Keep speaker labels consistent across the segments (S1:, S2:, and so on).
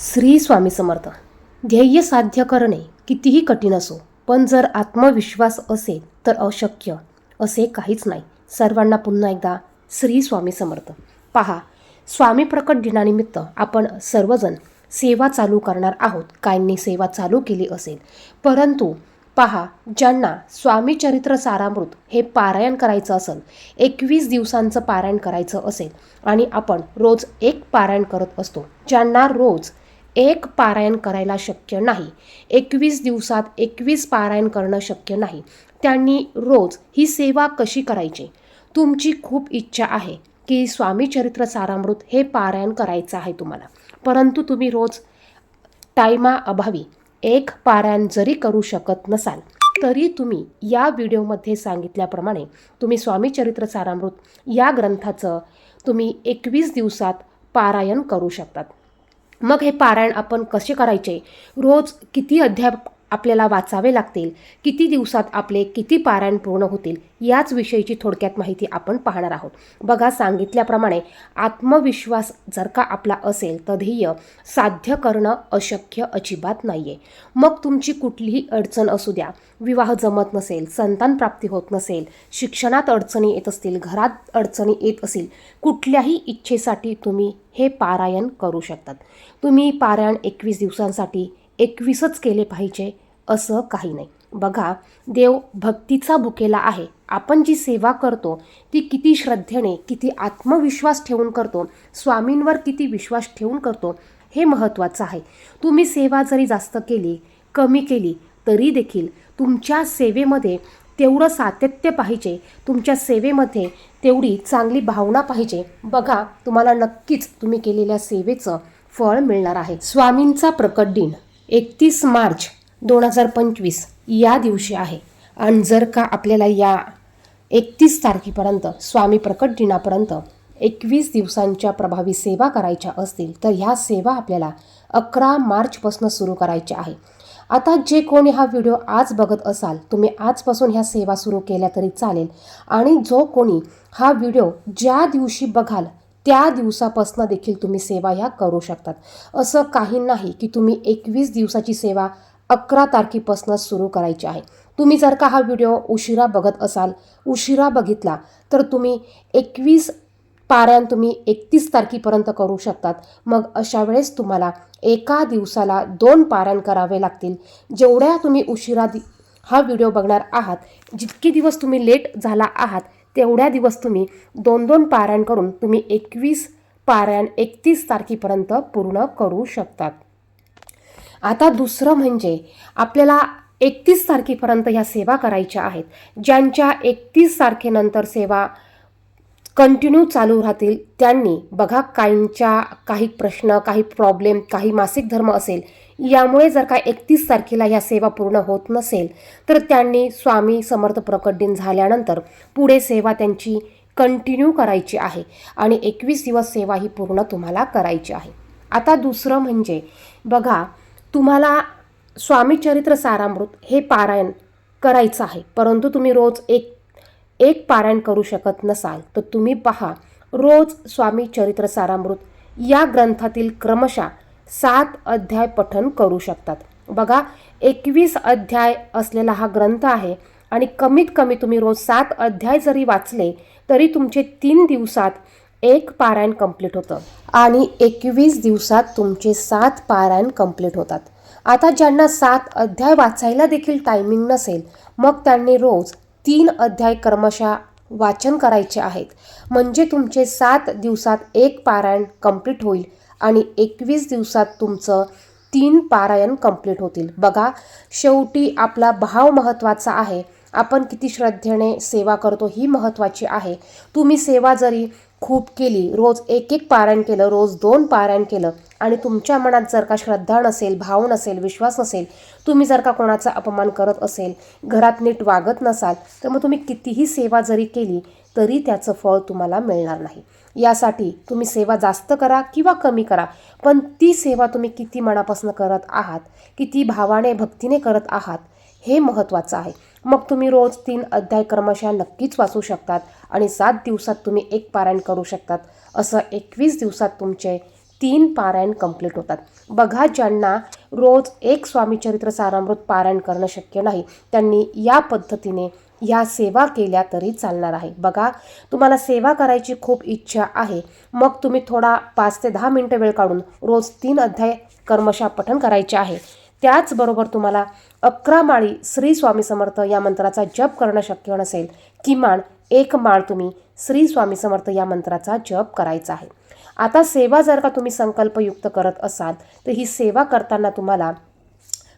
S1: श्री स्वामी समर्थ ध्येय साध्य करणे कितीही कठीण असो पण जर आत्मविश्वास असेल तर अशक्य असे काहीच नाही. सर्वांना पुन्हा एकदा श्री स्वामी समर्थ. पहा स्वामी प्रकट दिनानिमित्त आपण सर्वजण सेवा चालू करणार आहोत. काहींनी सेवा चालू केली असेल. परंतु पहा ज्यांना स्वामी चरित्र सारामृत हे पारायण करायचं असेल एकवीस दिवसांचं पारायण करायचं असेल आणि आपण रोज एक पारायण करत असतो ज्यांना रोज एक पारायण करायला शक्य नाही. एकवीस दिवसात एकवीस पारायण करणं शक्य नाही. त्यांनी रोज ही सेवा कशी करायची? तुमची खूप इच्छा आहे की स्वामी चरित्र सारामृत हे पारायण करायचं आहे तुम्हाला. परंतु तुम्ही रोज टायमाअभावी एक पारायण जरी करू शकत नसाल तरी तुम्ही या व्हिडिओमध्ये सांगितल्याप्रमाणे तुम्ही स्वामी चरित्र सारामृत या ग्रंथाचं तुम्ही एकवीस दिवसात पारायण करू शकतात. मग हे पारायण आपण कसे करायचे? रोज किती अध्याप आपल्याला वाचावे लागतील. किती दिवसात आपले किती पारायण पूर्ण होतील याच विषयीची थोडक्यात माहिती आपण पाहणार आहोत. बघा सांगितल्याप्रमाणे आत्मविश्वास जर का आपला असेल तर ध्येय साध्य करणं अशक्य अजिबात नाही आहे मग तुमची कुठलीही अडचण असू द्या. विवाह जमत नसेल संतान प्राप्ती होत नसेल शिक्षणात अडचणी येत असतील घरात अडचणी येत असतील कुठल्याही इच्छेसाठी तुम्ही हे पारायण करू शकतात. तुम्ही पारायण एकवीस दिवसांसाठी एकवीसच केले पाहिजे असं काही नाही. बघा देव भक्तीचा भुकेला आहे. आपण जी सेवा करतो ती किती श्रद्धेने किती आत्मविश्वास ठेवून करतो स्वामींवर किती विश्वास ठेवून करतो हे महत्त्वाचं आहे. तुम्ही सेवा जरी जास्त केली कमी केली तरी देखील तुमच्या सेवेमध्ये तेवढं सातत्य पाहिजे तुमच्या सेवेमध्ये तेवढी चांगली भावना पाहिजे. बघा तुम्हाला नक्कीच तुम्ही केलेल्या सेवेचं फळ मिळणार आहे. स्वामींचा प्रकट दिन. एकतीस मार्च दोन हजार पंचवीस या दिवशी आहे. आणि जर का आपल्याला या एकतीस तारखेपर्यंत स्वामी प्रकट दिनापर्यंत एकवीस दिवसांच्या प्रभावी सेवा करायच्या असतील तर ह्या सेवा आपल्याला अकरा मार्चपासून सुरू करायच्या आहे. आता जे कोणी हा व्हिडिओ आज बघत असाल तुम्ही आजपासून ह्या सेवा सुरू केल्या तरी चालेल. आणि जो कोणी हा व्हिडिओ ज्या दिवशी बघाल त्या दिवसापासून देखील तुम्ही सेवा ह्या करू शकतात. असं काही नाही की तुम्ही एकवीस दिवसाची सेवा अकरा तारखेपासून सुरू करायची आहे. तुम्ही जर का हा व्हिडिओ उशिरा बघत असाल उशिरा बघितला तर तुम्ही एकवीस पारायण तुम्ही एकतीस तारखेपर्यंत करू शकतात. मग अशा वेळेस तुम्हाला एका दिवसाला दोन पारायण करावे लागतील. जेवढ्या तुम्ही उशिरा दि हा व्हिडिओ बघणार आहात जितके दिवस तुम्ही लेट झाला आहात तेवढ्या दिवस तुम्ही दोन दोन पारायण करून तुम्ही एकवीस पारायण एकतीस तारखेपर्यंत पूर्ण करू शकतात. आता दुसरं म्हणजे आपल्याला एकतीस तारखेपर्यंत ह्या सेवा करायच्या आहेत. ज्यांच्या एकतीस तारखेनंतर सेवा कंटिन्यू चालू राहतील त्यांनी बघा काहींच्या काही प्रश्न काही प्रॉब्लेम काही मासिक धर्म असेल यामुळे जर का एकतीस तारखेला ह्या सेवा पूर्ण होत नसेल तर त्यांनी स्वामी समर्थ प्रकट दिन झाल्यानंतर पुढे सेवा त्यांची कंटिन्यू करायची आहे आणि एकवीस दिवस सेवा ही पूर्ण तुम्हाला करायची आहे. आता दुसरं म्हणजे बघा तुम्हाला स्वामी चरित्र सारामृत हे पारायण करायचं आहे परंतु तुम्ही रोज एक एक पारायण करू शकत नसाल तर तुम्ही पहा रोज स्वामी चरित्र सारामृत या ग्रंथातील क्रमशः सात अध्याय पठन करू शकतात. बघा एकवीस अध्याय असलेला हा ग्रंथ आहे आणि कमीत कमी तुम्ही रोज सात अध्याय जरी वाचले तरी तुमचे तीन दिवसात एक पारायण कंप्लीट होतं. आणि एकवीस दिवसात तुमचे सात पारायण कंप्लीट होतात. आता ज्यांना सात अध्याय वाचायला देखील टायमिंग नसेल मग त्यांनी रोज तीन अध्याय कर्मशः वाचन करायचे आहेत. म्हणजे तुमचे सात दिवसात एक पारायण कंप्लीट होईल. आणि एकवीस दिवसात तुमचं तीन पारायण कंप्लीट होतील. बघा शेवटी आपला भाव महत्त्वाचा आहे. आपण किती श्रद्धेने सेवा करतो ही महत्त्वाची आहे. तुम्ही सेवा जरी खूप केली रोज एक एक पारायण केलं रोज दोन पारायण केलं आणि तुमच्या मनात जर का श्रद्धा नसेल भाव नसेल विश्वास नसेल तुम्ही जर का कोणाचा अपमान करत असेल घरात नीट वागत नसाल तर मग तुम्ही कितीही सेवा जरी केली तरी त्याचं फळ तुम्हाला मिळणार नाही. यासाठी तुम्ही सेवा जास्त करा किंवा कमी करा पण ती सेवा तुम्ही किती मनापासून करत आहात किती भावाने भक्तीने करत आहात हे महत्त्वाचं आहे. मग तुम्ही रोज तीन अध्याय क्रमशः नक्कीच वाचू शकतात आणि सात दिवसात तुम्ही एक पारायण करू शकतात. असं एकवीस दिवसात तुमचे तीन पारायण कंप्लीट होतात. बघा ज्यांना रोज एक स्वामीचरित्र सारामृत पारायण करणं शक्य नाही त्यांनी या पद्धतीने ह्या सेवा केल्या तरी चालणार आहे. बघा तुम्हाला सेवा करायची खूप इच्छा आहे. मग तुम्ही थोडा पाच ते दहा मिनटं वेळ काढून रोज तीन अध्याय कर्मशा पठण करायचे आहे. त्याचबरोबर तुम्हाला अकरा माळी श्री स्वामी समर्थ या मंत्राचा जप करणं शक्य नसेल किमान एक माळ तुम्ही श्री स्वामी समर्थ या मंत्राचा जप करायचा आहे. आता सेवा जर का तुम्ही संकल्पयुक्त करत असाल तर ही सेवा करताना तुम्हाला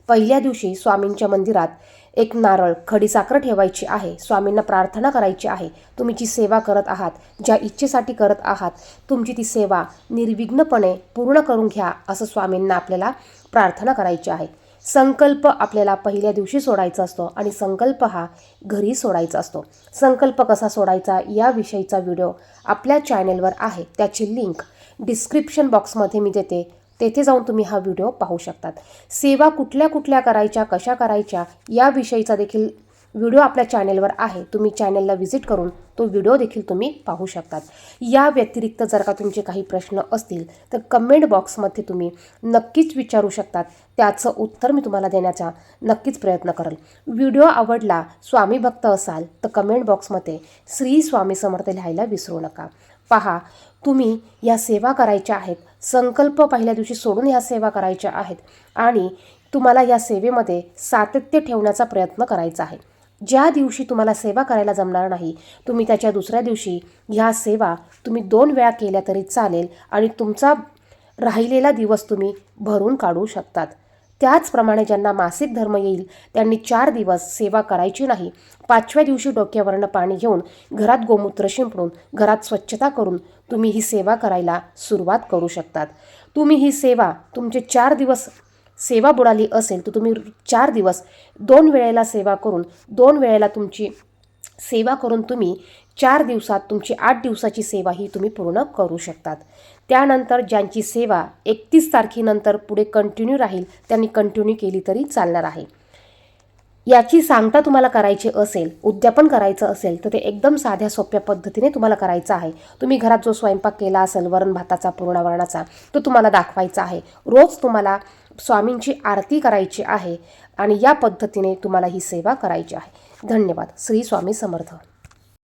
S1: पहिल्या दिवशी स्वामींच्या मंदिरात एक नारळ खडीसाखर ठेवायची आहे. स्वामींना प्रार्थना करायची आहे. तुम्ही जी सेवा करत आहात ज्या इच्छेसाठी करत आहात तुमची ती सेवा निर्विघ्नपणे पूर्ण करून घ्या असं स्वामींना आपल्याला प्रार्थना करायची आहे. संकल्प आपल्याला पहिल्या दिवशी सोडायचा असतो आणि संकल्प हा घरी सोडायचा असतो. संकल्प कसा सोडायचा? याविषयीचा व्हिडिओ आपल्या चॅनेलवर आहे. त्याची लिंक डिस्क्रिप्शन बॉक्समध्ये मी देते. तेथे जाऊन तुम्ही हा व्हिडिओ पाहू शकतात. सेवा कुठल्या कुठल्या करायच्या कशा करायच्या याविषयीचा देखील व्हिडिओ आपल्या चॅनेलवर आहे तुम्ही चॅनेलला व्हिजिट करून तो व्हिडिओ देखील तुम्ही पाहू शकतात. या व्यतिरिक्त जर का तुमचे काही प्रश्न असतील तर कमेंट बॉक्समध्ये तुम्ही नक्कीच विचारू शकतात. त्याचं उत्तर मी तुम्हाला देण्याचा नक्कीच प्रयत्न करेल. व्हिडिओ आवडला स्वामी भक्त असाल तर कमेंट बॉक्समध्ये श्री स्वामी समर्थ लिहायला विसरू नका. पहा तुम्ही या सेवा करायच्या आहेत. संकल्प पहिल्या दिवशी सोडून ह्या सेवा करायच्या आहेत. आणि तुम्हाला या सेवेमध्ये सातत्य ठेवण्याचा प्रयत्न करायचा आहे. ज्या दिवशी तुम्हाला सेवा करायला जमणार नाही तुम्ही त्याच्या दुसऱ्या दिवशी ह्या सेवा तुम्ही दोन वेळा केल्या तरी चालेल आणि तुमचा राहिलेला दिवस तुम्ही भरून काढू शकतात. त्याचप्रमाणे ज्यांना मासिक धर्म येईल त्यांनी चार दिवस सेवा करायची नाही. पाचव्या दिवशी डोक्यावरनं पाणी घेऊन घरात गोमूत्र शिंपडून घरात स्वच्छता करून तुम्ही ही सेवा करायला सुरुवात करू शकतात. तुम्ही ही सेवा तुमचे चार दिवस सेवा बुडाली असेल तर तुम्ही चार दिवस दोन वेळेला सेवा करून दोन वेळेला तुमची सेवा करून तुम्ही चार दिवसात तुमची आठ दिवसाची सेवा ही तुम्ही पूर्ण करू शकतात. त्यानंतर ज्यांची सेवा एकतीस तारखेनंतर पुढे कंटिन्यू राहील त्यांनी कंटिन्यू केली तरी चालणार आहे. याची सांगता तुम्हाला करायची असेल उद्यापन करायचं असेल तर ते एकदम साध्या सोप्या पद्धतीने तुम्हाला करायचं आहे. तुम्ही घरात जो स्वयंपाक केला असेल वरण भाताचा पूर्णावरणाचा तो तुम्हाला दाखवायचा आहे. रोज तुम्हाला स्वामींची आरती करायची आहे आणि या पद्धतीने तुम्हाला ही सेवा करायची आहे. धन्यवाद. श्री स्वामी समर्थ.